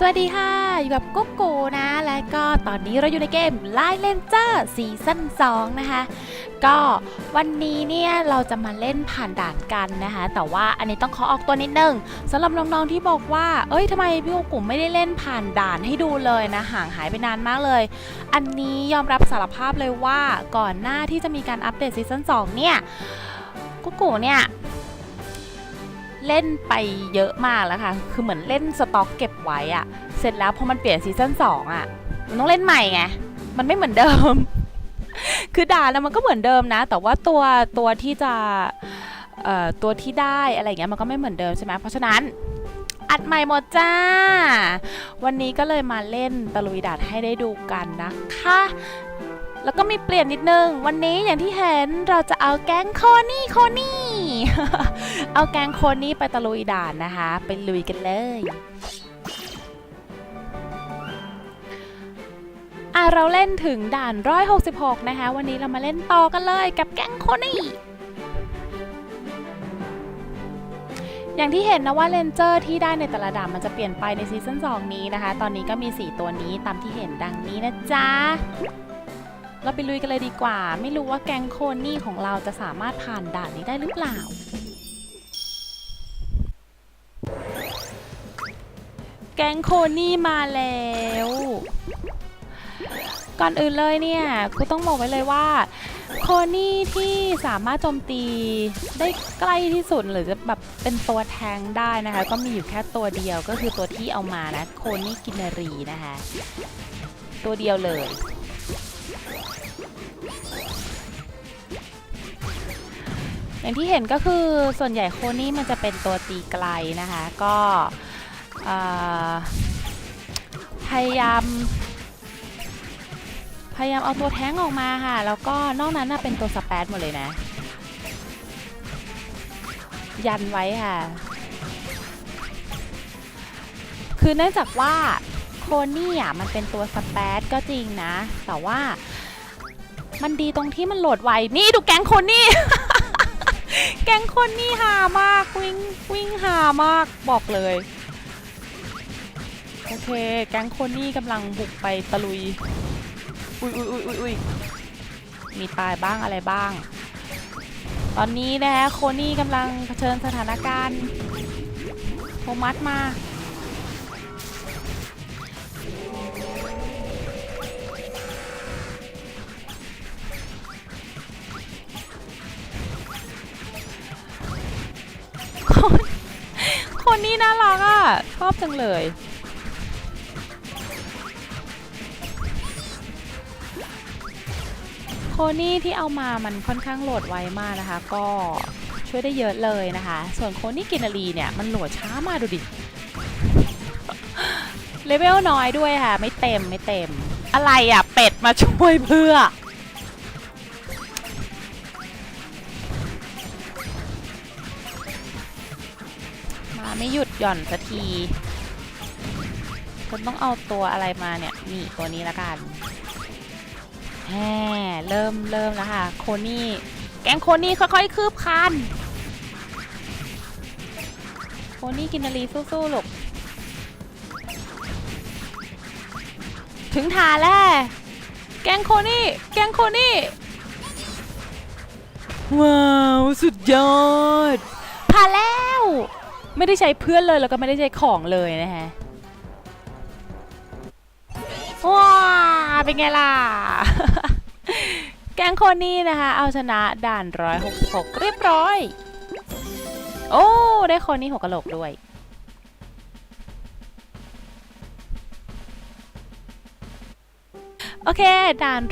สวัสดีค่ะ อยู่กับกุ๊กกูนะ และก็ตอนนี้เราอยู่ในเกม Line Ranger ซีซั่น2นะคะ ก็วันนี้เนี่ยเราจะมาเล่นผ่านด่านกันนะคะ แต่ว่าอันนี้ต้องขอออกตัวนิดนึงสำหรับน้องๆที่บอกว่า เอ้ยทำไมพี่กุ๊กกูไม่ได้เล่นผ่านด่านให้ดูเลยนะ ห่างหายไปนานมากเลย อันนี้ยอมรับสารภาพเลยว่าก่อนหน้าที่จะมีการอัปเดตซีซั่น2เนี่ยกุ๊กกูเนี่ย เล่นไปเยอะมากแล้วค่ะ คือเหมือนเล่นสต็อกเก็บไว้อะเสร็จแล้วพอมันเปลี่ยนซีซั่น2อะมันต้องเล่นใหม่ไง มันไม่เหมือนเดิม คือด่าแล้วมันก็เหมือนเดิมนะ แต่ว่าตัวตัวที่จะตัวที่ได้อะไรเงี้ยมันก็ไม่เหมือนเดิมใช่ไหมเพราะฉะนั้นอัดใหม่หมดจ้า วันนี้ก็เลยมาเล่นตะลุยด่านให้ได้ดูกันนะคะ แล้วก็มีเปลี่ยนนิดนึง วันนี้อย่างที่เห็นเราจะเอาแก๊งโคนี่โคนี่ เอาแกงโคนี่ไปตะลุยด่านนะคะ ไปลุยกันเลยอะเราเล่นถึงด่าน 166 นะคะ วันนี้เรามาเล่นต่อกันเลยกับแกงโคนี่อย่างที่เห็นนะว่าเลนเจอร์ที่ได้ในแต่ละด่านมันจะเปลี่ยนไปในซีซั่น2นี้นะคะ ตอนนี้ก็มี 4 ตัวนี้ตามที่เห็นดังนี้นะจ๊ะ เราไปลุยกันเลยดีกว่า ไม่รู้ว่าแก๊งโคนี่ของเราจะสามารถผ่านด่านนี้ได้หรือเปล่า แก๊งโคนี่มาแล้ว ก่อนอื่นเลยเนี่ยกูต้องบอกไว้เลยว่าโคนี่ที่สามารถโจมตีได้ใกล้ที่สุดหรือจะแบบเป็นตัวแทงได้นะคะ ก็มีอยู่แค่ตัวเดียวก็คือตัวที่เอามานะ โคนี่กินนารีนะคะ ตัวเดียวเลย อย่างที่เห็นก็คือส่วนใหญ่โคนี่มันจะเป็นตัวตีไกลนะคะ ก็พยายาม พยายามเอาตัวแท้งออกมาค่ะ แล้วก็นอกนั้นน่ะเป็นตัวสเปซหมดเลยนะ ยันไว้ค่ะ คือเนื่องจากว่าโคนี่อะมันเป็นตัวสเปซก็จริงนะ แต่ว่ามันดีตรงที่มันโหลดไว นี่ดูแก๊งโคนี่ แก๊งคนนี่หามากวิ่งวิ่งหามากบอกเลย โอเคแก๊งคนนี่กำลังบุกไปตะลุย อุ้ยอุ้ยอุ้ยอุ้ยอุ้ยมีตายบ้างอะไรบ้าง ตอนนี้นะฮะโคนี่กำลังเผชิญสถานการณ์โทมัสมา คนนี้น่ารักอะ ชอบจังเลย โคนี่ที่เอามามันค่อนข้างโหลดไวมากนะคะ ก็ช่วยได้เยอะเลยนะคะ ส่วนโคนี่กินนารีเนี่ย มันโหลดช้ามากดูดิ เลเวลน้อยด้วยค่ะ ไม่เต็มไม่เต็ม อะไรอะ เป็ดมาช่วยเพื่อ มาไม่หยุดหย่อนสักทีคุณต้องเอาตัวอะไรมาเนี่ยนี่ตัวนี้ละกันแหมเริ่มเริ่มแล้วค่ะ โคนี่ แก๊งโคนี่ค่อยๆคืบคลานโคนี่กินนารีสู้ๆลูกถึงฐานแล้ว แก๊งโคนี่ แก๊งโคนี่ ว้าว สุดยอดผ่านแล้ว ไม่ได้ใช้เพื่อนเลยแล้วก็ไม่ได้ใช้ของเลยนะฮะว้าเป็นไงล่ะ แกงโคนี่นะคะ เอาชนะด่าน 166 เรียบร้อย โอ้ ได้โคนี่หัวกะโหลกด้วย โอเค ด่าน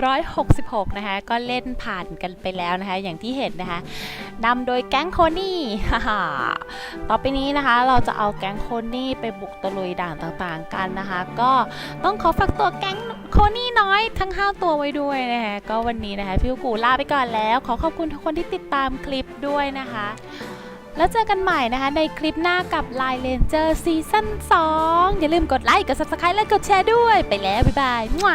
166 นะคะ ก็เล่นผ่านกันไปแล้วนะคะ อย่างที่เห็นนะคะ นำโดยแก๊งโคนี่ฮ่าต่อไปนี้นะคะ เราจะเอาแก๊งโคนี่ไปบุกตะลุยด่านต่างๆกันนะคะ ก็ต้องขอฝากตัวแก๊งโคนี่น้อยทั้ง 5 ตัวไว้ด้วยนะคะก็วันนี้นะคะพี่กูลาไปก่อนแล้ว ขอขอบคุณทุกคนที่ติดตามคลิปด้วยนะคะ แล้วเจอกันใหม่นะคะในคลิปหน้ากับ Line Ranger ซีซั่น2อย่าลืมกดไลค์กด subscribe และกดแชร์ด้วยไปแล้ว บ๊ายบายมั่ว